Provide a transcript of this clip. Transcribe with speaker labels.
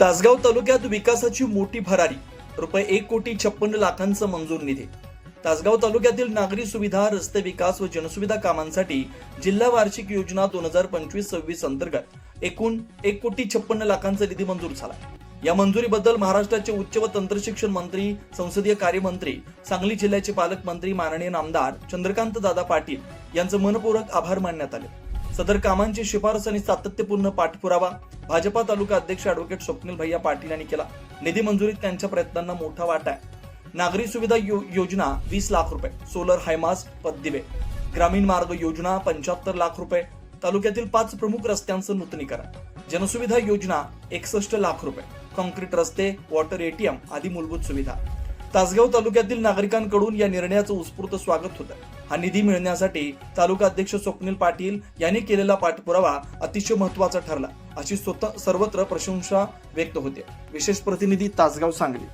Speaker 1: तासगाव तालुक्यात विकासाची मोठी भरारी. रुपये एक कोटी छप्पन्न लाखांचं मंजूर निधी. तासगाव तालुक्यातील नागरी सुविधा रस्ते विकास व जनसुविधा कामांसाठी जिल्हा वार्षिक योजना दोन हजार पंचवीस सव्वीस अंतर्गत एकूण एक कोटी छप्पन्न लाखांचा निधी मंजूर झाला. या मंजुरीबद्दल महाराष्ट्राचे उच्च व तंत्रशिक्षण मंत्री संसदीय कार्यमंत्री सांगली जिल्ह्याचे पालकमंत्री माननीय नामदार चंद्रकांत दादा पाटील यांचं मनपूर्वक आभार मानण्यात आले. सदर कामांची शिफारस आणि सातत्यपूर्ण पाठपुरावा भाजपा तालुका अध्यक्ष ॲडव्होकेट स्वप्नील भैया पाटील यांनी केला. निधी मंजुरीत त्यांच्या प्रयत्नांना मोठा वाटा आहे. नागरी सुविधा यो- योजना वीस लाख रुपये सोलर हायमास पददिवे. ग्रामीण मार्ग योजना पंच्याहत्तर लाख रुपये तालुक्यातील पाच प्रमुख रस्त्यांचं नूतनीकरण. जनसुविधा योजना एकसष्ट लाख रुपये कॉन्क्रीट रस्ते वॉटर एटीएम आदी मूलभूत सुविधा. तासगाव तालुक्यातील नागरिकांकडून या निर्णयाचं उत्स्फूर्त स्वागत होतं. हा निधी मिळण्यासाठी तालुका अध्यक्ष स्वप्नील पाटील यांनी केलेला पाठपुरावा अतिशय महत्त्वाचा ठरला अशी स्वतः सर्वत्र प्रशंसा व्यक्त होते. विशेष प्रतिनिधी तासगाव सांगली.